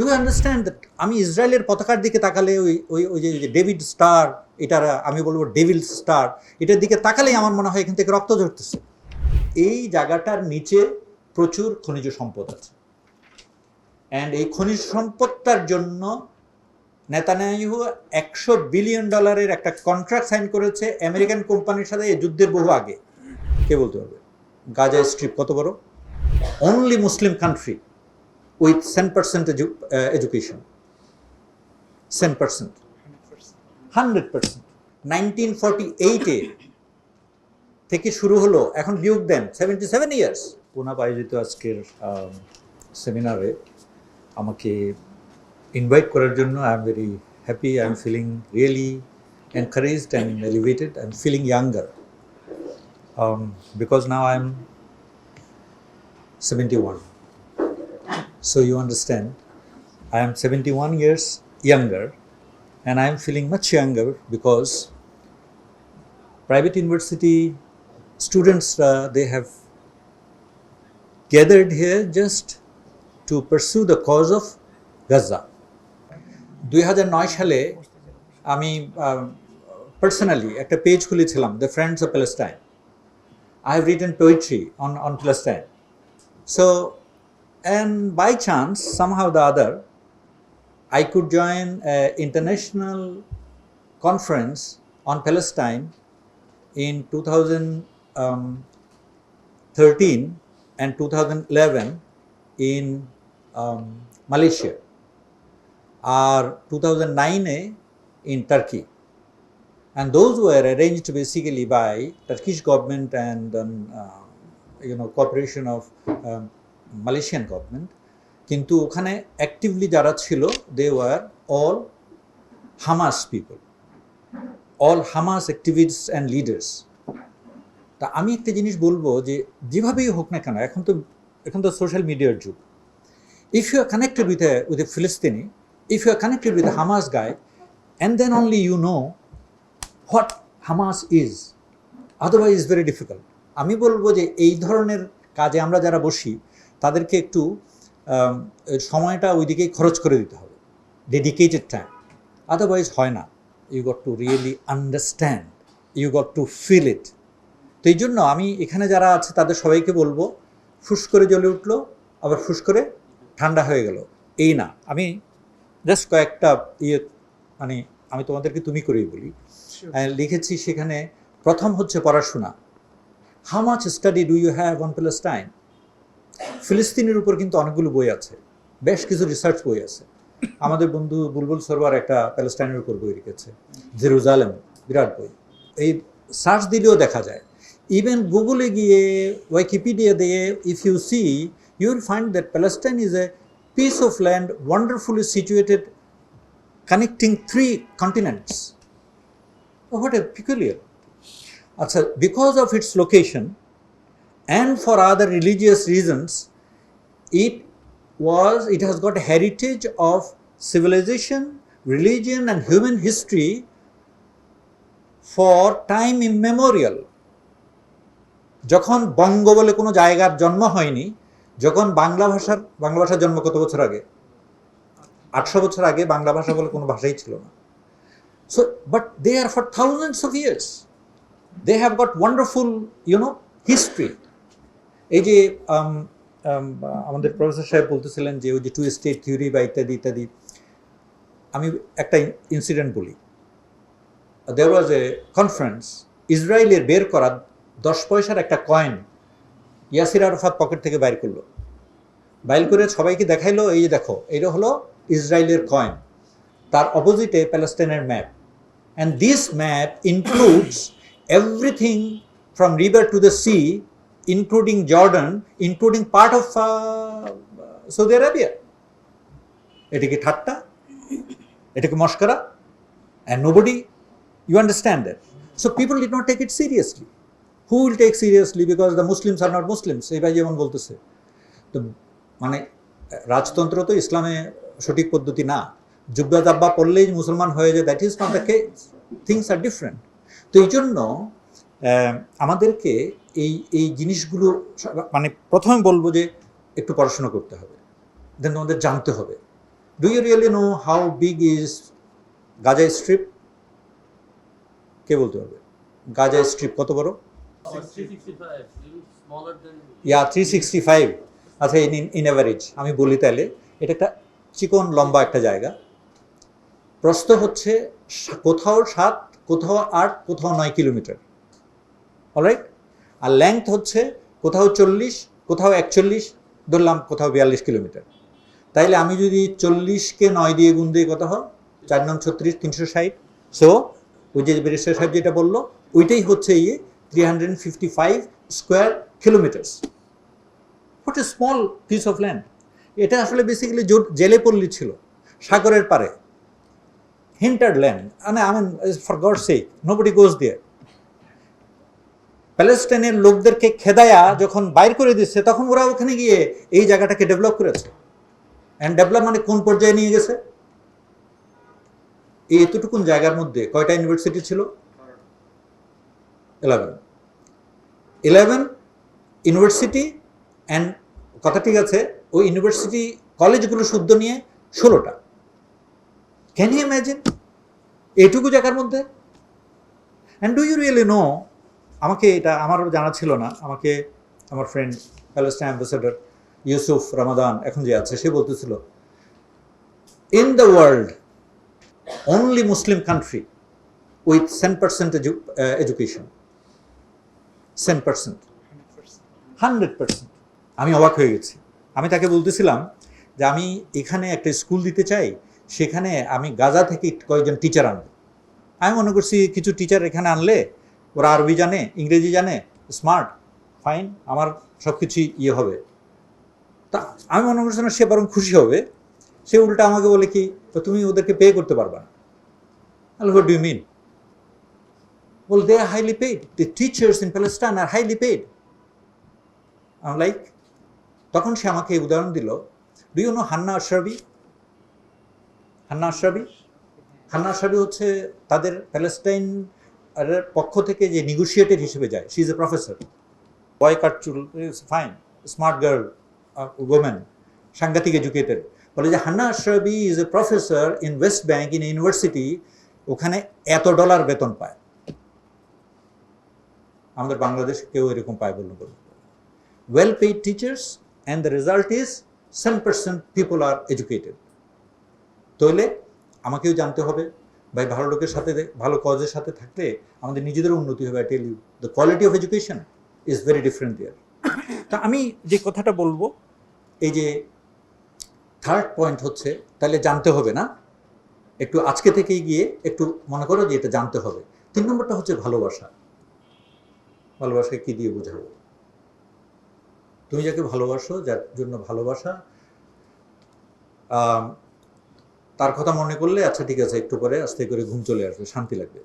You understand that আমি ইসরায়েলের পতাকার দিকে তাকালে ওই ওই ওই যে ডেভিড স্টার এটার, আমি বলব ডেভিল স্টার এটার দিকে তাকালেই আমার মনে হয় এখান থেকে রক্ত ঝরতেছে। এই জায়গাটার নিচে প্রচুর খনিজ সম্পদ আছে। অ্যান্ড এই খনিজ সম্পদটার জন্য নেতানিয়াহু একশো বিলিয়ন ডলারের একটা কন্ট্রাক্ট সাইন করেছে আমেরিকান কোম্পানির সাথে এই যুদ্ধের বহু আগে। কে বলতে পারবে? গাজা স্ট্রিপ কত বড়? Only Muslim country percent education cent percent hundred percent nineteen forty এইটে থেকে শুরু হলো, এখন বিয়োগ দেন সেভেন্টি সেভেন ইয়ার্স পুনা আয়োজিত আজকের সেমিনারে আমাকে ইনভাইট করার জন্য I am very happy I am feeling really elevated I am feeling younger because now I am seventy one So you understand, I am 71 years younger and I am feeling much younger because private university students, uh, they have gathered here just to pursue the cause of Gaza. দুই সালে আমি personally একটা page খুলেছিলাম the friends of Palestine I have written poetry on on Palestine so and by chance somehow the other i could join an international conference on palestine in 2013 and 2011 in um, malaysia. Or 2009 in turkey. And those were arranged basically by turkish government and um, uh, you know cooperation of um, Malaysian government কিন্তু ওখানে actively যারা ছিল they were all Hamas people all Hamas activists and leaders তা আমি একটা জিনিস বলব যে, যেভাবেই হোক না কেন, এখন তো এখন তো সোশ্যাল মিডিয়ার যুগ। If you are connected with with a ফিলিস্তিনি if you are connected with Hamas guy and then only you know what Hamas is otherwise is very difficult আমি বলব যে, এই ধরনের কাজে আমরা যারা বসি তাদেরকে একটু সময়টা ওইদিকেই খরচ করে দিতে হবে। ডেডিকেটেড টাইম আদারওয়াইজ হয় না। You got to really understand you got to feel it তো এই জন্য আমি এখানে যারা আছে তাদের সবাইকে বলব ফুস করে জ্বলে উঠল আবার ফুস করে ঠান্ডা হয়ে গেল। এই না। আমি জাস্ট কয়েকটা ইয়ে মানে আমি তোমাদেরকে তুমি করেই বলি। লিখেছি সেখানে প্রথম হচ্ছে পড়াশোনা। How much study do you have on Palestine ফিলিস্তিনের উপর কিন্তু অনেকগুলো বই আছে। বেশ কিছু রিসার্চ বই আছে। আমাদের বন্ধু বুলবুল সরওয়ার একটা প্যালেস্টাইনের উপর বই লিখেছে। জেরুজালেম, বিরাট বই। এই সার্চ দিলেও দেখা যায়। ইভেন গুগলে গিয়ে ওয়াইকিপিডিয়া দিয়ে if you see you will find that Palestine is a piece of land wonderfully situated connecting three continents what a peculiar আচ্ছা because of its location and for other religious reasons, it was, it has got a heritage of civilization, religion and human history for time immemorial. যখন বঙ্গ বলে কোনো জায়গার জন্ম হয়নি, যখন বাংলা ভাষার বাংলা ভাষার জন্ম কত বছর আগে? আটশো বছর আগে বাংলা ভাষা বলে কোনো ভাষাই ছিল না। So but they are for thousands of years they have got wonderful you know history এই যে আম, আম, আমাদের প্রফেসর সাহেব বলতেছিলেন যে ওই যে টু স্টেট থিওরি বা ইত্যাদি ইত্যাদি। আমি একটা ইনসিডেন্ট বলি। দেয়ার ওয়াজ এ কনফারেন্স ইসরায়েলের বের করা দশ পয়সার একটা কয়েন ইয়াসির আরফাত পকেট থেকে বাইর করল। বাইর করে সবাইকে দেখাইলো এই দেখো এটা হলো ইসরায়েলের কয়েন তার অপোজিটে প্যালেস্টাইনের map and this map includes everything from river to the sea including Jordan, including part of uh, Saudi Arabia. এটা কি ঠাট্টা এটা কি মস্করা and nobody you understand that so people did not take it seriously who will take seriously because the Muslims are not Muslims ভাই যেমন বলতেছে। তো মানে রাজতন্ত্র তো ইসলামে সঠিক পদ্ধতি না। জুব্বা দাব্বা পড়লেই মুসলমান হয়ে যায় that is not the case things are different তো এই জন্য আমাদেরকে এই এই জিনিসগুলো মানে প্রথমে বলব যে একটু পড়াশোনা করতে হবে। দেন তোমাদের জানতে হবে। Do you really know how big is Gaza strip কে বলতে পারবে? গাজা স্ট্রিপ কত বড়? 365, little smaller than. Yeah three sixty five আচ্ছা ইন ইন অ্যাভারেজ আমি বলি তাহলে এটা একটা চিকন লম্বা একটা জায়গা। প্রস্থ হচ্ছে কোথাও সাত কোথাও আট কোথাও নয় কিলোমিটার। অলরাইট আর লেংথ হচ্ছে কোথাও চল্লিশ, কোথাও একচল্লিশ, ধরলাম কোথাও বিয়াল্লিশ কিলোমিটার। তাইলে আমি যদি চল্লিশকে নয় দিয়ে গুণ দিয়ে কত হয়? চার নং ছত্রিশ, তিনশো ষাট। সো ওই যে ব্যারিস্টার সাহেব যেটা বলল, ওইটাই হচ্ছে ইয়ে three hundred fifty five square kilometres what a small piece of land এটা আসলে বেসিক্যালি জোট জেলে পল্লী ছিল, সাগরের পারে হিন্টার্ড ল্যান্ড মানে I mean for God sake nobody goes there প্যালেস্টাইনের লোকদেরকে খেদায়া যখন বাইর করে দিচ্ছে তখন ওরা ওখানে গিয়ে এই জায়গাটাকে ডেভেলপ করেছে। অ্যান্ড ডেভেলপ মানে কোন পর্যায়ে নিয়ে গেছে? এই এতটুকুন জায়গার মধ্যে কয়টা ইউনিভার্সিটি ছিল? ইলেভেন ইলেভেন ইউনিভার্সিটি অ্যান্ড কথা ঠিক আছে, ওই ইউনিভার্সিটি কলেজগুলো শুদ্ধ নিয়ে ষোলোটা। ক্যান ইউ ইম্যাজিন এইটুকু জায়গার মধ্যে? And do you really know আমাকে এটা আমারও জানা ছিল না। আমাকে আমার friend Palestine ambassador Yusuf Ramadan এখন যে আছে, সে বলতেছিল in the world only Muslim country with cent percent education cent percent hundred percent আমি অবাক হয়ে গেছি। আমি তাকে বলতেছিলাম যে, আমি এখানে একটা স্কুল দিতে চাই, সেখানে আমি গাজা থেকে কয়েকজন টিচার আনব। আমি মনে করছি কিছু টিচার এখানে আনলে ওরা আরবি জানে, ইংরেজি জানে স্মার্ট ফাইন আমার সব কিছুই ইয়ে হবে। তা আমি মনে করছিলাম সে বরং খুশি হবে। সে উল্টা আমাকে বলে কি, তো তুমি ওদেরকে পে করতে পারবা না। What do mean ball they are highly paid the teachers in Palestine are highly paid আমি লাইক তখন সে আমাকে এই উদাহরণ দিল। Do you know Hanan Ashrawi Hanan Ashrawi Hanan Ashrawi হচ্ছে তাদের প্যালেস্টাইন এর পক্ষ থেকে যে নেগোসিয়েটেড হিসেবে যায় she is a professor boy কাটচুল is fine smart girl women সাংঘাতিক এডুকেটেড বলে যে, Hanan Ashrawi is a professor in West Bank in university ওখানে এত ডলার বেতন পায়। আমাদের বাংলাদেশ কেউ এরকম পায় বলুন বলুন। Well paid teachers and the result is 10% people are educated তাহলে আমাকেও জানতে হবে ভাই ভালো লোকের সাথে ভালো কজের সাথে থাকলে আমাদের নিজেদের উন্নতি হবে tell you the quality of education is very different there তা আমি যে কথাটা বলব এই যে থার্ড পয়েন্ট হচ্ছে তাহলে জানতে হবে না? একটু আজকে থেকেই গিয়ে একটু মনে করো যে এটা জানতে হবে। তিন নম্বরটা হচ্ছে ভালোবাসা। ভালোবাসাকে কি দিয়ে বোঝাবো? তুমি যাকে ভালোবাসো যার জন্য ভালোবাসা তার কথা মনে করলে আচ্ছা ঠিক আছে, একটু পরে আস্তে করে ঘুম চলে আসবে, শান্তি লাগবে।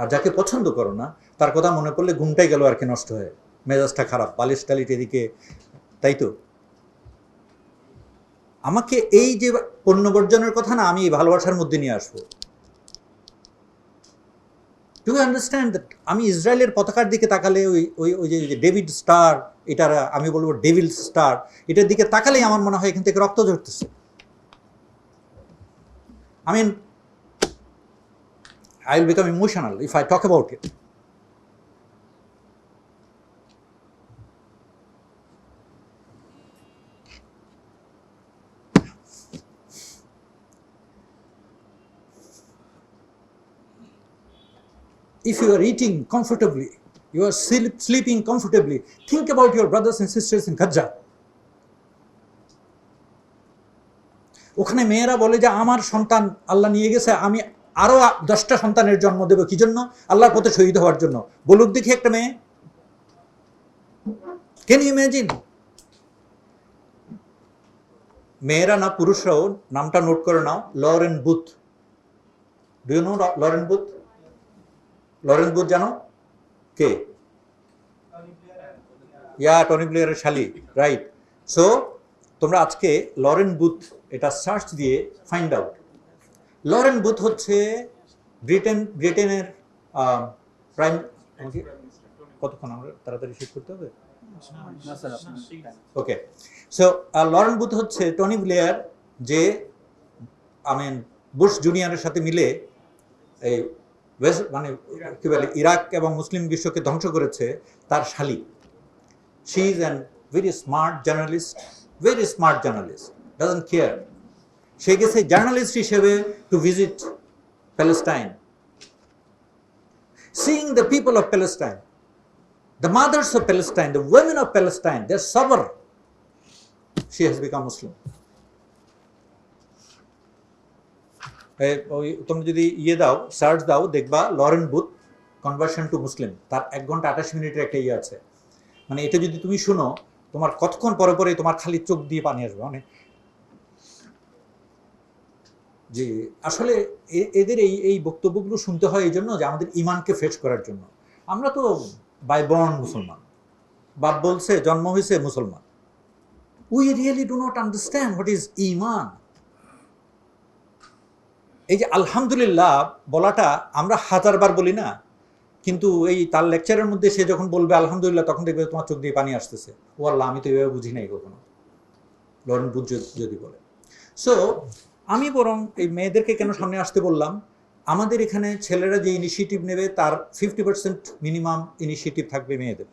আর যাকে পছন্দ করো না, তার কথা মনে পড়লে ঘুমটাই গেল আর কি নষ্ট হয়ে। মেজাজটা খারাপ, বালিশ টালিট এদিকে, তাই তো? আমাকে এই যে পণ্য বর্জনের কথা না, আমি ভালোবাসার মধ্যে নিয়ে আসব। টু আন্ডারস্ট্যান্ড দ্যাট আমি ইসরায়েলের পতাকার দিকে তাকালে ওই ওই ওই যে ডেভিড স্টার এটার, আমি বলব ডেভিল স্টার এটার দিকে তাকালেই আমার মনে হয় এখান থেকে রক্ত ঝরতেছে। I mean, I'll become emotional if I talk about it. If you are eating comfortably, you are sleep, sleeping comfortably, think about your brothers and sisters in Gaza. ওখানে মেয়েরা বলে যে আমার সন্তান আল্লাহ নিয়ে গেছে আমি আরও আ- দশটা সন্তানের জন্ম দেবো। কি জন্য? আল্লাহর পথে শহীদ হওয়ার জন্য। বলুক দেখি একটা মেয়ে। কেন ইমেজিন মেয়েরা না পুরুষরাও নামটা নোট করে নাও Lauren Booth. Do you know Lauren Booth? Lauren Booth জানো? কে? ইয়া টনি প্লেয়ারের শালি রাইট সো তোমরা আজকে লরেন বুথ এটা সার্চ দিয়ে ফাইন্ড আউট লরেন বুথ হচ্ছে ব্রিটেন ব্রিটেনের প্রাইম কতক্ষণ আমরা তাড়াতাড়ি শেষ করতে হবে? ওকে সো লরেন বুথ হচ্ছে টনি ব্লেয়ার যে আমি বুশ জুনিয়রের সাথে মিলে এই ওয়েস্ট মানে কি বলে ইরাক এবং মুসলিম বিশ্বকে ধ্বংস করেছে তার শালি। She is an very smart journalist very smart journalist doesn't care সে গেছে জার্নালিস্ট হিসেবে to visit Palestine seeing the people of Palestine, the mothers of Palestine, the women of Palestine, their suffer, she has become Muslim তুমি যদি ইয়ে দাও search দাও দেখবা Lauren Booth conversion to Muslim তার এক ঘণ্টা আঠাশ মিনিটের একটা ইয়ে আছে। মানে এটা যদি তুমি শুনো তোমার কতক্ষণ পরে পরে তোমার খালি চোখ দিয়ে পানি আসবে? মানে যে আসলে এদের এই এই বক্তব্যগুলো শুনতে হয় এই জন্য যে আমাদের ইমানকে ফেস করার জন্য। আমরা তো বাই বর্ন মুসলমান। বাপ বলছে, জন্ম হয়েছে মুসলমান। We really do not understand what is ইমান এই যে আলহামদুলিল্লাহ বলাটা আমরা হাজারবার বলি না কিন্তু এই তার লেকচারের মধ্যে সে যখন বলবে, আলহামদুলিল্লাহ তখন দেখবে তোমার চোখ দিয়ে পানি আসতেছে। ও আল্লাহ, আমি তো এভাবে বুঝি নাই কখনো। লরেন বুঝ যদি বলে। সো আমি বরং এই মেয়েদেরকে কেন সামনে আসতে বললাম? আমাদের এখানে ছেলেরা যে ইনিশিয়েটিভ নেবে, তার ফিফটি পার্সেন্ট মিনিমাম ইনিশিয়েটিভ থাকবে মেয়েদের।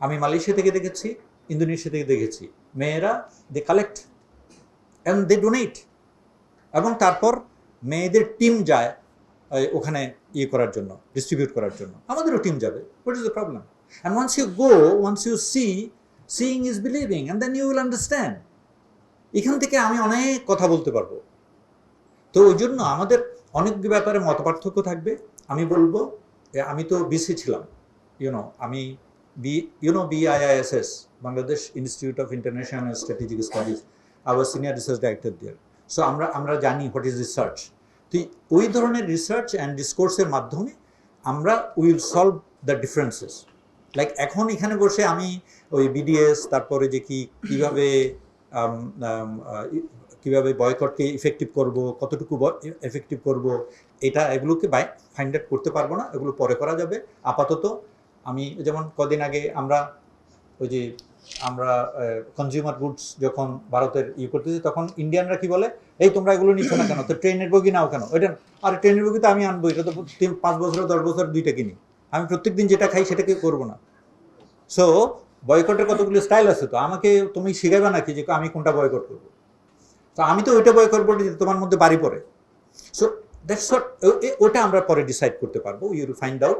আমি মালয়েশিয়া থেকে দেখেছি, ইন্দোনেশিয়া থেকে দেখেছি। মেয়েরা they collect and they donate এবং তারপর মেয়েদের টিম যায় ওখানে ইয়ে করার জন্য ডিস্ট্রিবিউট করার জন্য। আমাদেরও টিম যাবে। What is the problem and once you go once you see seeing is believing and then you will understand এখান থেকে আমি অনেক কথা বলতে পারব। তো ওই জন্য আমাদের অনেক ব্যাপারে মতপার্থক্য থাকবে। আমি বলব আমি তো বিসি ছিলাম। ইউনো আমি B you know BIISS Bangladesh institute of international strategic studies আবার senior research director there so আমরা আমরা জানি হোয়াট ইজ রিসার্চ তো ওই ধরনের রিসার্চ অ্যান্ড ডিসকোর্সের মাধ্যমে আমরা will solve the differences like এখন এখানে বসে আমি ওই বিডিএস তারপরে যে কি, কীভাবে কীভাবে বয়কটকে ইফেক্টিভ করব, কতটুকু এফেক্টিভ করব, এটা এগুলোকে বাই ফাইন্ড আউট করতে পারব না, এগুলো পরে করা যাবে। আপাতত আমি যেমন কদিন আগে আমরা ওই যে আমরা কনজিউমার গুডস যখন ভারতের ইয়ে করতেছি, তখন ইন্ডিয়ানরা কি বলে? এই তোমরা এগুলো নিচ্ছ না কেন? তো ট্রেনের বগি নাও কেন? ওইটা আরে ট্রেনের বগি তো আমি আনব, এটা তো পাঁচ বছর, দশ বছর দুইটা কিনি। আমি প্রত্যেকদিন যেটা খাই সেটাকে করব না। সো বয়কটের কতগুলো স্টাইল আছে তো? আমাকে তুমি শিখাইবে নাকি যে আমি কোনটা বয়কট করব? তো আমি তো ওইটা বয়কট করব যে তোমার মধ্যে বাড়ি পড়ে। সো দ্যাটস ওটা আমরা পরে ডিসাইড করতে পারব ইউ ফাইন্ড আউট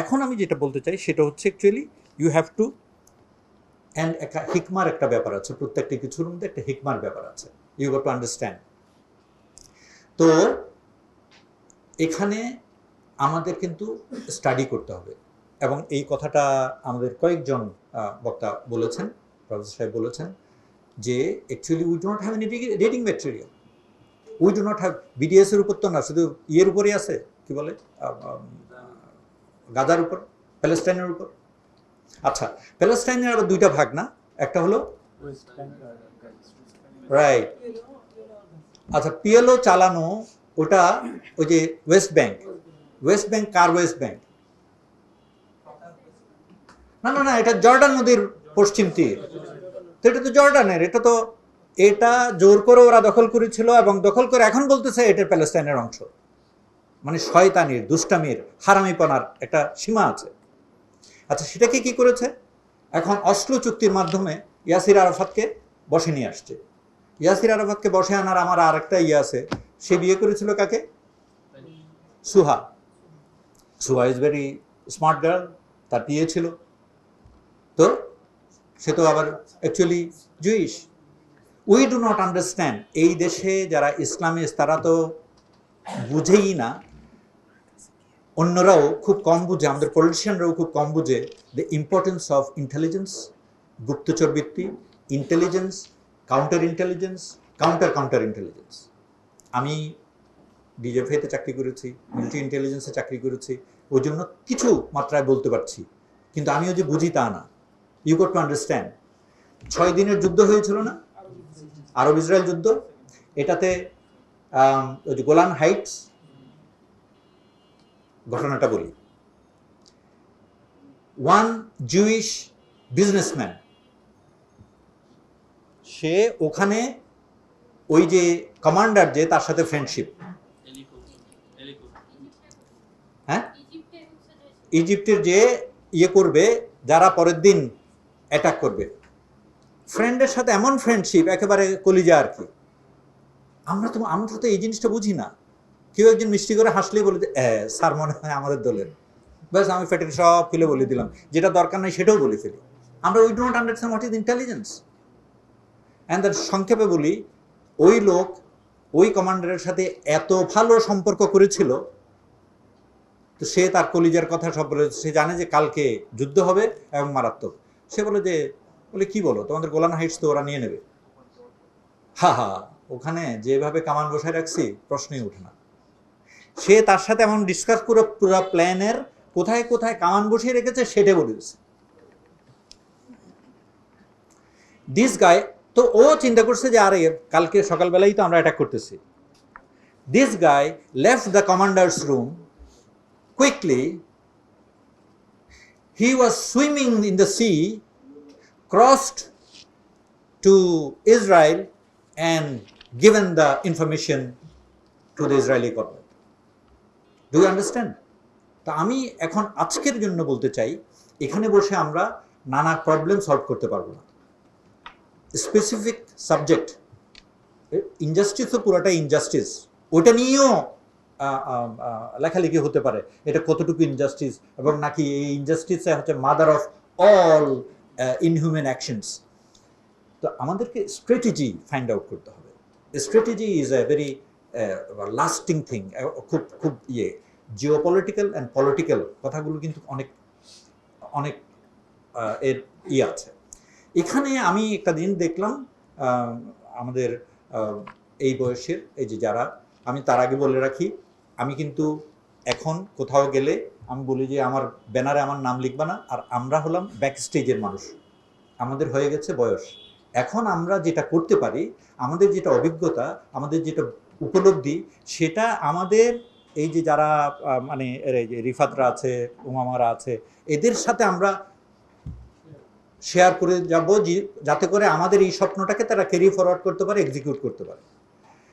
এখন আমি যেটা বলতে চাই সেটা হচ্ছে actually you have to and একটা হিকমার একটা ব্যাপার আছে, প্রত্যেকটা কিছুর মধ্যে একটা হিকমার ব্যাপার আছে। ইউ গট টু আন্ডারস্ট্যান্ড তো এখানে আমাদের কিন্তু স্টাডি করতে হবে। এবং এই কথাটা আমাদের কয়েকজন বক্তা বলেছেন প্রফেসর সাহেব বলেছেন যে actually we do not have any reading material we do not have BDS এর উপর তো না শুধু ইয়ের উপরেই আছে কি বলে? গাজার উপর প্যালেস্টাইনের উপর। আচ্ছা প্যালেস্টাইনের আবার দুইটা ভাগ না? একটা হলো? রাইট আচ্ছা পিএলও চালানো ওটা ওই যে ওয়েস্ট ব্যাংক ওয়েস্ট ব্যাংক কার ওয়েস্ট ব্যাংক না না না, এটা জর্ডান নদীর পশ্চিম তীর। তো এটা তো জর্ডানের, এটা তো এটা জোর করে ওরা দখল করেছিল এবং দখল করে এখন বলতেছে এটা প্যালেস্টাইনের অংশ। মানে শয়তানির, দুষ্টামির, হারামিপনার একটা সীমা আছে। আচ্ছা সেটাকে কি করেছে? এখন অস্ট্রো চুক্তির মাধ্যমে ইয়াসির আরাফাতকে বসে নিয়ে আসছে। ইয়াসির আরাফাতকে বসে আনার আমার আর একটা ইয়ে আছে। সে বিয়ে করেছিল কাকে? Suha. Suha is very smart girl তার বিয়ে ছিল। তো সে তো আবার actually Jewish we do not understand এই দেশে যারা ইসলামিস্ট, তারা তো বুঝেই না। অন্যরাও খুব কম বুঝে, আমাদের পলিটিশিয়ানরাও খুব কম বুঝে। দ্য ইম্পর্টেন্স অফ ইন্টেলিজেন্স গুপ্তচর বৃত্তি intelligence counter intelligence counter counter intelligence আমি ডিজেফেতে চাকরি করেছি মিলিটারি ইন্টেলিজেন্সে চাকরি করেছি, ওই জন্য কিছু মাত্রায় বলতে পারছি। কিন্তু আমিও যে বুঝি তা না। ইউ গট টু আন্ডারস্ট্যান্ড ছয় দিনের যুদ্ধ হয়েছিল না? আরব ইসরায়েল যুদ্ধ। এটাতে ওই যে গোলান হাইটস, ঘটনাটা বলি। ওয়ান জুইশ বিজনেসম্যান সে ওখানে ওই যে কমান্ডার যে তার সাথে ফ্রেন্ডশিপ. হ্যাঁ? ইজিপ্টের যে ইয়ে করবে যারা পরের দিন অ্যাটাক করবে। ফ্রেন্ডের সাথে এমন ফ্রেন্ডশিপ একেবারে কলিজা আর কি। আমরা তো আমরা তো এই জিনিসটা বুঝি না। কেউ একজন মিষ্টি করে হাসলেই বলে যে, "এ, স্যার মনে হয় আমাদের দলের। ব্যাস আমি ফেটে সব ফেলে বলে দিলাম। যেটা দরকার নাই সেটাও বলে ফেলি। আমরা we don't understand what is intelligence and সংক্ষেপে বলি, ওই লোক, ওই কমান্ডারের সাথে এত ভালো সম্পর্ক করেছিল, তো সে তার কলিজার কথা সব বলে, সে জানে যে কালকে যুদ্ধ হবে এবং মারাত্মক। সে বলে যে, বলে, কি বলো? তোমাদের গোলান হাইটস তো ওরা নিয়ে নেবে। হা হা, ওখানে যেভাবে কামান বসায় রাখছি, প্রশ্নই ওঠে না। সে তার সাথে এমন ডিসকাস করে পুরো প্ল্যানের কোথায় কোথায় কামান বসিয়ে রেখেছে, সেটা বলে দিস গায় তো ও চিন্তা করছে যে, আরে, কালকে সকালবেলাই তো আমরা অ্যাটাক করতেছি। This guy left the commanders room quickly he was swimming in the sea crossed to Israel and given the information to the Israeli government do you understand তো আমি এখন আজকের জন্য বলতে চাই, এখানে বসে আমরা নানা প্রবলেম সলভ করতে পারব না। স্পেসিফিক সাবজেক্ট ইনজাস্টিস তো পুরোটাই ইনজাস্টিস ওটা নিয়েও লেখালেখি হতে পারে। এটা কতটুকু ইনজাস্টিস এবং নাকি এই ইনজাস্টিসে হচ্ছে mother of all inhuman actions তো আমাদেরকে স্ট্র্যাটেজি ফাইন্ড আউট করতে হবে। Strategy is a very lasting thing খুব খুব ইয়ে। জিও পলিটিক্যাল অ্যান্ড পলিটিক্যাল কথাগুলো কিন্তু অনেক অনেক এর ইয়ে আছে। এখানে আমি একটা জিনিস দেখলাম আমাদের এই বয়সের, এই যে যারা, আমি তার আগে বলে রাখি, আমি কিন্তু এখন কোথাও গেলে আমি বলি যে আমার ব্যানারে আমার নাম লিখবা না, আর আমরা হলাম ব্যাক স্টেজের মানুষ। আমাদের হয়ে গেছে বয়স। এখন আমরা যেটা করতে পারি, আমাদের যেটা অভিজ্ঞতা, আমাদের যেটা উপলব্ধি, সেটা আমাদের, এই যে যারা মানে রিফাতরা আছে, উমামারা আছে, এদের সাথে আমরা শেয়ার করে যাব যাতে করে আমাদের এই স্বপ্নটাকে তারা ক্যারি ফরওয়ার্ড করতে পারে এক্সিকিউট করতে পারে।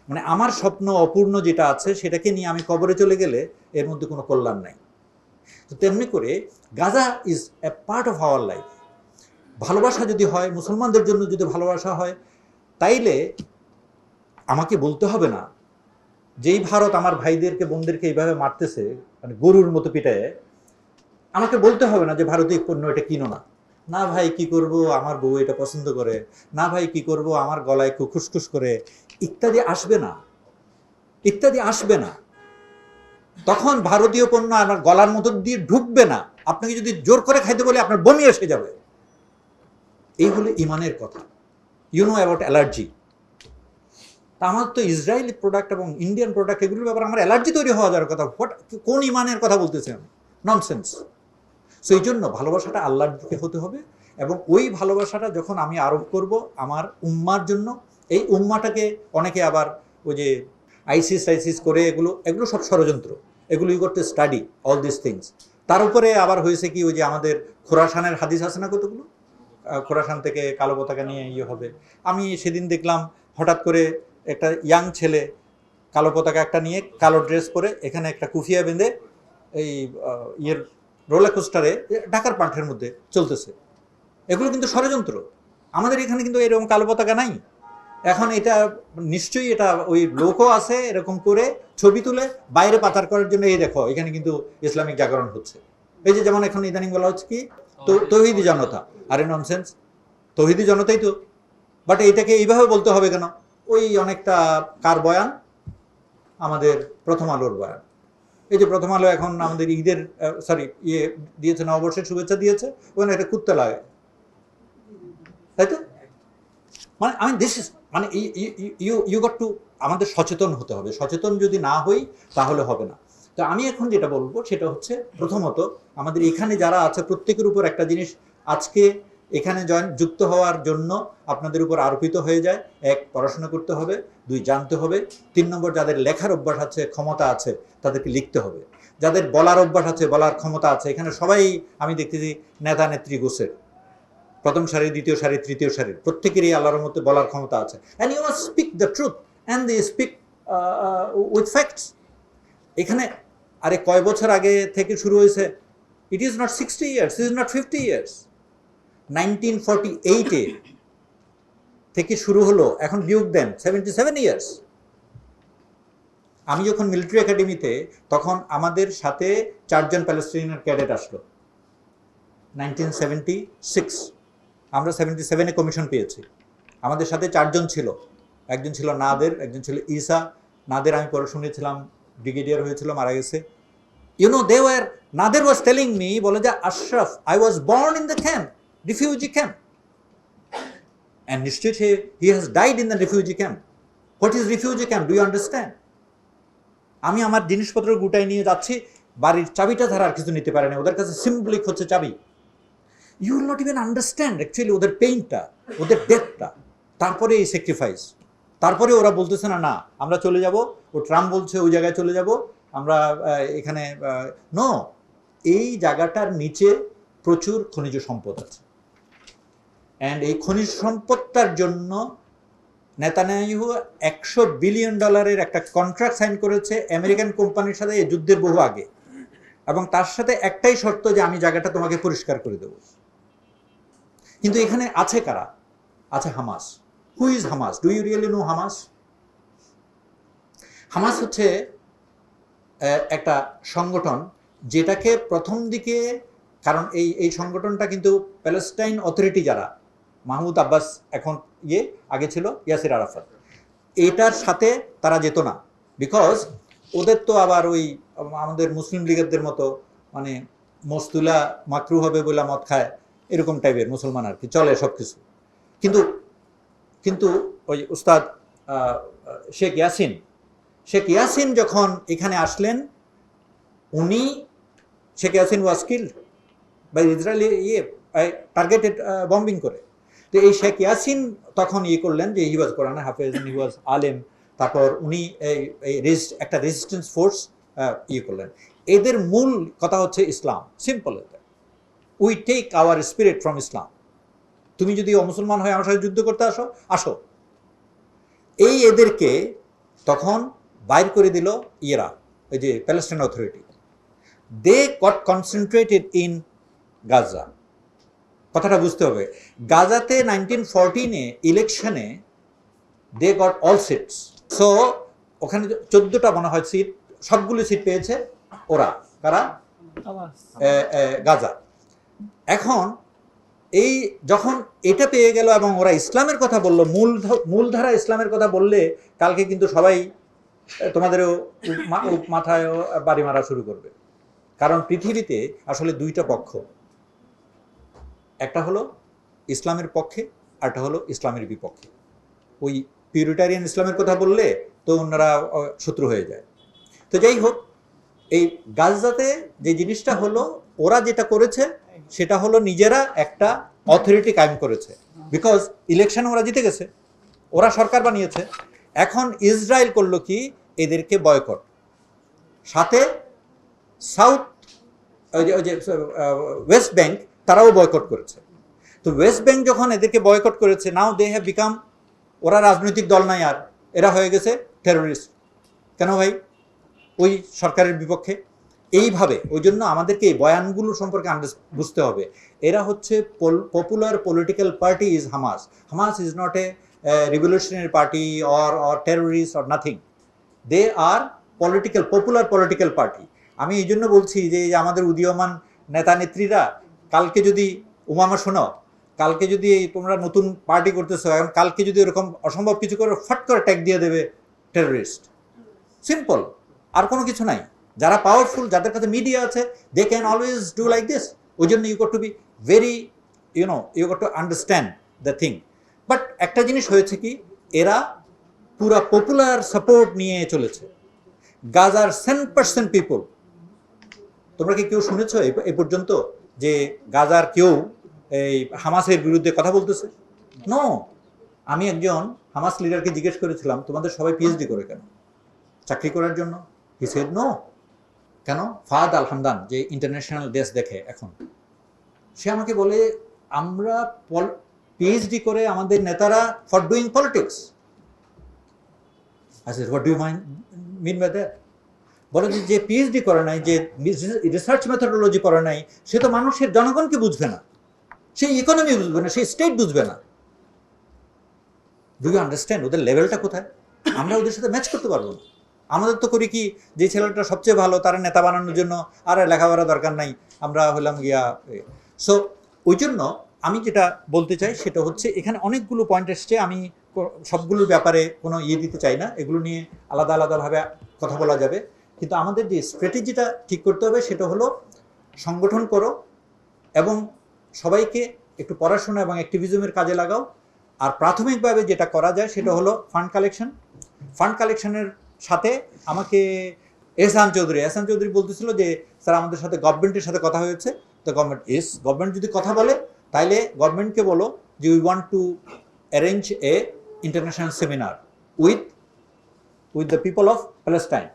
মানে আমার স্বপ্ন অপূর্ণ যেটা আছে, সেটাকে নিয়ে আমি কবরে চলে গেলে এর মধ্যে কোনো কল্যাণ নাই। তো তেমনি করে Gaza is a part of our life ভালোবাসা যদি হয়, মুসলমানদের জন্য যদি ভালোবাসা হয়, তাইলে আমাকে বলতে হবে না, যেই ভারত আমার ভাইদেরকে, বোনদেরকে এইভাবে মারতেছে মানে গরুর মতো পিটায়, আমাকে বলতে হবে না যে ভারতীয় পণ্য এটা কিনো না। না ভাই, কি করব? আমার বউ এটা পছন্দ করে। না ভাই, কি করব? আমার গলায় খুসখুস করে। ইত্যাদি আসবে না। ইত্যাদি আসবে না। তখন ভারতীয় পণ্য আমার গলার মতো দিয়ে ঢুকবে না। আপনাকে যদি জোর করে খাইতে বলে, আপনার বমি এসে যাবে। এই হলো ইমানের কথা। ইউ নো অ্যাবাউট অ্যালার্জি তা আমার তো ইসরায়েলি প্রোডাক্ট এবং ইন্ডিয়ান প্রোডাক্ট এগুলোর ব্যাপারে আমার অ্যালার্জি তৈরি হওয়া যাওয়ার কথা। হোয়াট কোন ইমানের কথা বলতেছেন ননসেন্স সো এই জন্য ভালোবাসাটা আল্লাহর দিকে হতে হবে এবং ওই ভালোবাসাটা যখন আমি আরোপ করব আমার উম্মার জন্য, এই উম্মাটাকে অনেকে আবার ওই যে আইসিস আইসিস করে এগুলো এগুলো সব ষড়যন্ত্র এগুলো ইউ করতে স্টাডি অল দিস থিংস তার উপরে আবার হয়েছে কি ওই যে আমাদের খোরাসানের হাদিস আছে না কতগুলো? খোরাসান থেকে কালো পতাকা নিয়ে ইয়ে হবে। আমি সেদিন দেখলাম হঠাৎ করে একটা ইয়াং ছেলে কালো পতাকা একটা নিয়ে কালো ড্রেস পরে এখানে একটা কুফিয়া বেঁধে এই ইয়ের রোলার কোস্টারে ঢাকার পাঠের মধ্যে চলতেছে। এগুলো কিন্তু ষড়যন্ত্র। আমাদের এখানে কিন্তু এরকম কালো পতাকা নাই। এখন এটা নিশ্চয়ই এটা ওই লোকও আছে এরকম করে ছবি তুলে বাইরে পাচার করার জন্য এই দেখো এখানে কিন্তু ইসলামিক জাগরণ হচ্ছে। এই যে যেমন এখন ইদানিং বলা হচ্ছে কি তহিদি জনতা। আরে ননসেন্স তহিদি জনতাই তো। বাট এইটাকে এইভাবে বলতে হবে কেন? ওই অনেকটা কার বয়ান? আমাদের প্রথম আলোর বয়ান। এই যে প্রথম আলো এখন আমাদের ঈদের সরি ইয়ে দিয়েছে, নববর্ষের শুভেচ্ছা দিয়েছে, ওখানে একটা কুত্তা লাগে তাই তো? মানে আমি দিস ইস মানে ইউ ইউ গট টু আমাদের সচেতন হতে হবে। সচেতন যদি না হই, তাহলে হবে না। তো আমি এখন যেটা বলব, সেটা হচ্ছে প্রথমত, আমাদের এখানে যারা আছে, প্রত্যেকের উপর একটা জিনিস আজকে এখানে জয়েন যুক্ত হওয়ার জন্য আপনাদের উপর আরোপিত হয়ে যায়। এক, পড়াশোনা করতে হবে। দুই, জানতে হবে। তিন নম্বর, যাদের লেখার অভ্যাস আছে, ক্ষমতা আছে, তাদেরকে লিখতে হবে। যাদের বলার অভ্যাস আছে, বলার ক্ষমতা আছে, এখানে সবাই আমি দেখতেছি নেতা, নেত্রী, গোছের। প্রথম সারি, দ্বিতীয় সারি, তৃতীয় সারির। প্রত্যেকেরই আল্লাহর মধ্যে বলার ক্ষমতা আছে। And you must speak the truth and the speak with facts এখানে আরে কয় বছর আগে থেকে শুরু হয়েছে? It is not sixty years is not fifty years nineteen forty থেকে শুরু হলো, এখন বিয়োগ দেন সেভেন্টি সেভেন ইয়ার্স আমি যখন মিলিটারি একাডেমিতে, তখন আমাদের সাথে চারজন প্যালেস্টিনিয়ান ক্যাডেট আসলো। নাইনটিন সিক্স, আমরা সেভেন্টি সেভেনে কমিশন পেয়েছি। আমাদের সাথে চারজন ছিল। একজন ছিল নাদের, একজন ছিল ঈসা। নাদের আমি পরে শুনেছিলাম, ব্রিগেডিয়ার হয়েছিল, মারা গেছে। You know they were Nader was telling me বলে যে, Ashraf I was born in the camp refugee camp and নিশ্চয় সে he has died in the refugee camp what is refugee camp do you understand আমি আমার জিনিসপত্র গুটাই নিয়ে যাচ্ছি, বাড়ির চাবিটা তারা আর কিছু নিতে পারে না, ওদের কাছে সিম্পলিক হচ্ছে চাবি। You will not even understand actually ওদের পেইনটা ওদের ডেথটা তারপরে এই স্যাক্রিফাইস তারপরে ওরা বলতেছে না না, আমরা চলে যাব, ও ট্রাম্প বলছে ওই জায়গায় চলে যাব, আমরা এখানে নো এই জায়গাটার নিচে প্রচুর খনিজ সম্পদ আছে। অ্যান্ড এই খনিজ সম্পদটার জন্য নেতানিয়াহু একশো বিলিয়ন ডলারের একটা কন্ট্রাক্ট সাইন করেছে আমেরিকান কোম্পানির সাথে এই যুদ্ধের বহু আগে। এবং তার সাথে একটাই শর্ত যে আমি জায়গাটা তোমাকে পরিষ্কার করে দেব। কিন্তু এখানে আছে কারা? আছে Hamas. Who is Hamas? Do you really know Hamas? Hamas হচ্ছে একটা সংগঠন যেটাকে প্রথম দিকে, কারণ এই এই সংগঠনটা কিন্তু প্যালেস্টাইন অথরিটি যারা মাহমুদ আব্বাস এখন ইয়ে আগে ছিল ইয়াসির আরাফাত। এটার সাথে তারা যেত না। বিকজ ওদের তো আবার ওই, আমাদের মুসলিম লীগেরদের মতো মানে মস্তুলা মাকরু হবে বলে মদ খায়, এরকম টাইপের মুসলমান আর কি, চলে সব কিছু কিন্তু কিন্তু ওই উস্তাদ শেখ ইয়াসিন শেখ ইয়াসিন যখন এখানে আসলেন, উনি, Sheikh Yassin was killed by Israeli ইয়ে টার্গেটেড বম্বিং করে। তো এই শেখ ইয়াসিন তখন ইয়ে করলেন যে হি কোরআন হাফেজ হি আলেম। তারপর উনি এই একটা রেজিস্ট্যান্স ফোর্স ইয়ে করলেন। এদের মূল কথা হচ্ছে ইসলাম। Simple we take our spirit from Islam তুমি যদি অমুসলমান হয়ে আমার সাথে যুদ্ধ করতে আসো আসো। এই এদেরকে তখন বাইর করে দিল ইয়েরা ওই যে Palestine authority they got concentrated in Gaza কথাটা বুঝতে হবে। গাজাতে নাইনটিন ফোরটিনে ইলেকশনে they got all seats so ওখানে চোদ্দোটা মনে হয় সিট সবগুলো সিট পেয়েছে ওরা। কারা? গাজা। এখন এই যখন এটা পেয়ে গেল এবং ওরা ইসলামের কথা বলল মূল মূলধারা ইসলামের কথা বললে কালকে কিন্তু সবাই তোমাদেরও উপ- মা- উপ- মাথায়ও বাড়ি মারা শুরু করবে। কারণ পৃথিবীতে আসলে দুইটা পক্ষ। একটা হলো ইসলামের পক্ষে আরটা হলো ইসলামের বিপক্ষে। ওই পিউরিটারিয়ান ইসলামের কথা বললে তো ওনারা শত্রু হয়ে যায়। তো যাই হোক, এই গাজাতে যে জিনিসটা হলো, ওরা যেটা করেছে, সেটা হলো নিজেরা একটা অথরিটি কায়েম করেছে। বিকজ ইলেকশন ওরা জিতে গেছে, ওরা সরকার বানিয়েছে। এখন ইসরায়েল করল কি, এদেরকে বয়কট সাথে সাউথ ওই যে ওয়েস্ট ব্যাংক তারাও বয়কট করেছে। তো ওয়েস্ট ব্যাংক যখন এদেরকে বয়কট করেছে নাও দে হ্যাভ বিকাম ওরা রাজনৈতিক দল নাই আর, এরা হয়ে গেছে টেরোরিস্ট কেন ভাই? ওই সরকারের বিপক্ষে। এইভাবে ওই জন্য আমাদেরকে এই বয়ানগুলো সম্পর্কে বুঝতে হবে। এরা হচ্ছে popular political party is Hamas Hamas is not a revolutionary party or or terrorist or nothing they are political popular political party আমি এই জন্য বলছি যে আমাদের উদীয়মান নেতা নেত্রীরা কালকে যদি উমামা শোনো কালকে যদি তোমরা নতুন পার্টি করতেছো, এখন কালকে যদি এরকম অসম্ভব কিছু করে ফট করে ট্যাগ দিয়ে দেবে টেররিস্ট সিম্পল আর কোনো কিছু নাই। যারা পাওয়ারফুল যাদের কাছে মিডিয়া আছে they can always do like this ওই জন্য you got to be very you know you got to understand the thing but একটা জিনিস হয়েছে কি, এরা পুরা পপুলার সাপোর্ট নিয়ে চলেছে। গাজার সেন পার্সেন্ট পিপল তোমরা কি কেউ শুনেছো এ পর্যন্ত? যে গাজার কেউ এই হামাসের বিরুদ্ধে কথা বলতেছে? নো আমি একজন হামাস লিডারকে জিজ্ঞেস করেছিলাম, তোমাদের সবাই পিএইচডি করে কেন? চাকরি করার জন্য? হি সেড নো কেন? ফাদ আল হামদান, যে ইন্টারন্যাশনাল ডেস্ক দেখে এখন। সে আমাকে বলে, আমরা পিএইচডি করে আমাদের নেতারা ফর ডুইং পলিটিক্স আচ্ছা what do mind mean by that বলে যে পিএইচডি করে নাই, যে রিসার্চ মেথোডোলজি করে নাই, সে তো মানুষের জনগণকে বুঝবে না। সে ইকোনমি বুঝবে না, সে স্টেট বুঝবে না। ডু ইউ আন্ডারস্ট্যান্ড ওদের লেভেলটা কোথায়? আমরা ওদের সাথে ম্যাচ করতে পারব না। আমাদের তো করি কি, যে ছেলেটা সবচেয়ে ভালো, তারা নেতা বানানোর জন্য আর লেখাপড়া দরকার নাই, আমরা হলাম গিয়া সো ওই জন্য আমি যেটা বলতে চাই, সেটা হচ্ছে এখানে অনেকগুলো পয়েন্ট এসছে, আমি সবগুলোর ব্যাপারে কোনো ইয়ে দিতে চাই না, এগুলো নিয়ে আলাদা আলাদাভাবে কথা বলা যাবে। কিন্তু আমাদের যে স্ট্র্যাটেজিটা ঠিক করতে হবে সেটা হলো সংগঠন করো এবং সবাইকে একটু পড়াশোনা এবং অ্যাক্টিভিজমের কাজে লাগাও। আর প্রাথমিকভাবে যেটা করা যায় সেটা হলো ফান্ড কালেকশন ফান্ড কালেকশনের সাথে আমাকে এহসান চৌধুরী এহসান চৌধুরী বলতেছিল যে, স্যার, আমাদের সাথে গভর্নমেন্টের সাথে কথা হয়েছে। তো গভর্নমেন্ট ইস গভর্নমেন্ট যদি কথা বলে, তাইলে গভর্নমেন্টকে বলো যে we want to arrange a international seminar with with the people of Palestine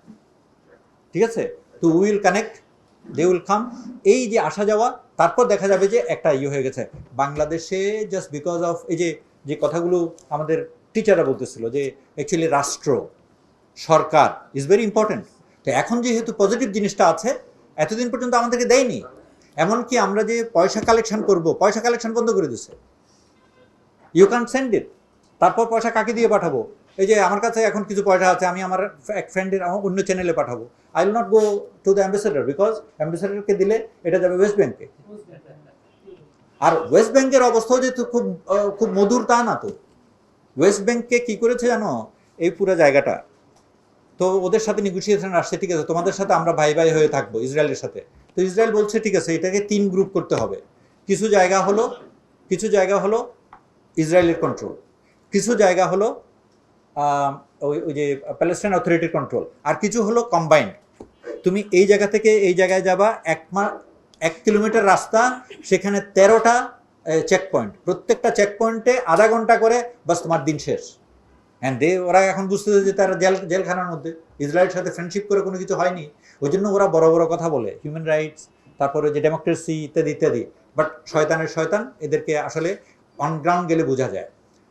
ঠিক আছে? তো will connect they will come এই যে আসা যাওয়া, তারপর দেখা যাবে যে একটা ইয়ে হয়ে গেছে। বাংলাদেশে জাস্ট বিকজ অফ এই যে যে কথাগুলো আমাদের টিচাররা বলতেছিল যে অ্যাকচুয়ালি রাষ্ট্র, সরকার ইজ ভেরি ইম্পর্টেন্ট তো এখন যেহেতু পজিটিভ জিনিসটা আছে, এতদিন পর্যন্ত আমাদেরকে দেয়নি। এমনকি আমরা যে পয়সা কালেকশন করব, পয়সা কালেকশন বন্ধ করে দিছে। ইউ ক্যান সেন্ড ইট তারপর পয়সা কাকে দিয়ে পাঠাবো? এই যে আমার কাছে এখন কিছু পয়সা আছে, আমি আমার এক ফ্রেন্ডের অন্য চ্যানেলে পাঠাবো। I will not go to the ambassador because অ্যাম্বাসেডারকে দিলে এটা যাবে ওয়েস্ট ব্যাংকে আর ওয়েস্ট ব্যাংকের অবস্থাও যেহেতু খুব খুব মধুর তা না তো। ওয়েস্ট ব্যাংককে কি করেছে জানো? এই পুরো জায়গাটা। তো ওদের সাথে নেগোসিয়েশন আসছে, ঠিক আছে? তোমাদের সাথে আমরা ভাই ভাই হয়ে থাকব ইসরায়েলের সাথে। তো ইসরায়েল বলছে, ঠিক আছে, এটাকে তিন গ্রুপ করতে হবে। কিছু জায়গা হলো, কিছু জায়গা হলো ইসরায়েলের কন্ট্রোল কিছু জায়গা হলো ওই ওই যে প্যালেস্টাইন অথরিটির কন্ট্রোল আর কিছু হলো কম্বাইন্ড তুমি এই জায়গা থেকে এই জায়গায় যাবা, এক মা, এক কিলোমিটার রাস্তা, সেখানে তেরোটা চেক পয়েন্ট প্রত্যেকটা চেক পয়েন্টে আধা ঘণ্টা করে বাস তোমার দিন শেষ। অ্যান্ড দে ওরা এখন বুঝতেছে যে তারা জেল, জেলখানার মধ্যে। ইসরায়েলের সাথে ফ্রেন্ডশিপ করে কোনো কিছু হয়নি। ওই জন্য ওরা বড় বড় কথা বলে হিউম্যান রাইটস তারপরে যে ডেমোক্রেসি ইত্যাদি ইত্যাদি। বাট শয়তানের শয়তান, এদেরকে আসলে অন গ্রাউন্ড গেলে বোঝা যায়।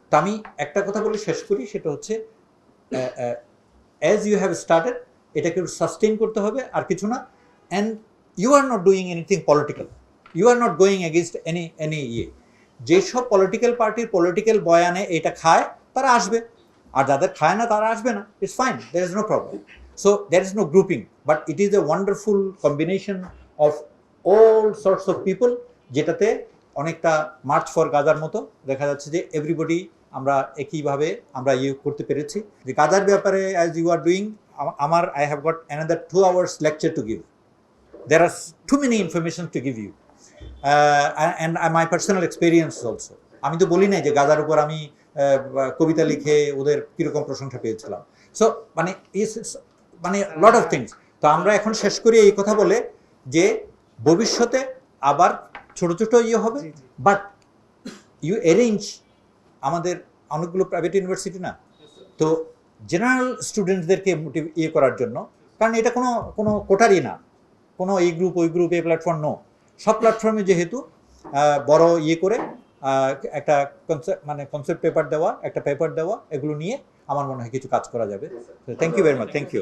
তো আমি একটা কথা বলে শেষ করি, সেটা হচ্ছে অ্যাজ ইউ হ্যাভ স্টার্টেড এটাকে সাস্টেইন করতে হবে আর কিছু না। And you are not doing anything political you are not going against any any ইয়ে। যেসব পলিটিক্যাল পার্টির পলিটিক্যাল বয়ানে এটা খায়, তারা আসবে। আর যাদের খায় না, তারা আসবে না। It's fine there is no problem so there is no grouping but it is a wonderful combination of all sorts of people যেটাতে অনেকটা মার্চ ফর গাজার মতো দেখা যাচ্ছে যে এভরিবডি আমরা একইভাবে আমরা ইয়ে করতে পেরেছি। যে গাজার ব্যাপারে অ্যাজ ইউ আর ডুইং আমার I have got another two hours lecture to give there are too many information to give you. Uh, and, and my personal experience also. আমি তো বলি নাই যে গাজার উপর আমি আহ, কবিতা লিখে ওদের কীরকম প্রশংসা পেয়েছিলাম। সো মানে is- মানে লট অফ থিংস তো আমরা এখন শেষ করি এই কথা বলে যে ভবিষ্যতে আবার ছোট ছোট ইয়ে হবে। বাট ইউ অ্যারেঞ্জ আমাদের অনেকগুলো প্রাইভেট ইউনিভার্সিটি না? তো জেনারেল স্টুডেন্টদেরকে মোটিভ ইয়ে করার জন্য, কারণ এটা কোনো কোনো কোটারই না। কোনো এই গ্রুপ ওই গ্রুপ এই প্ল্যাটফর্ম নো সব প্ল্যাটফর্মে যেহেতু বড় ইয়ে করে একটা কনসেপ্ট মানে কনসেপ্ট পেপার দেওয়া, একটা পেপার দেওয়া, এগুলো নিয়ে আমার মনে হয় কিছু কাজ করা যাবে। Thank you very much thank you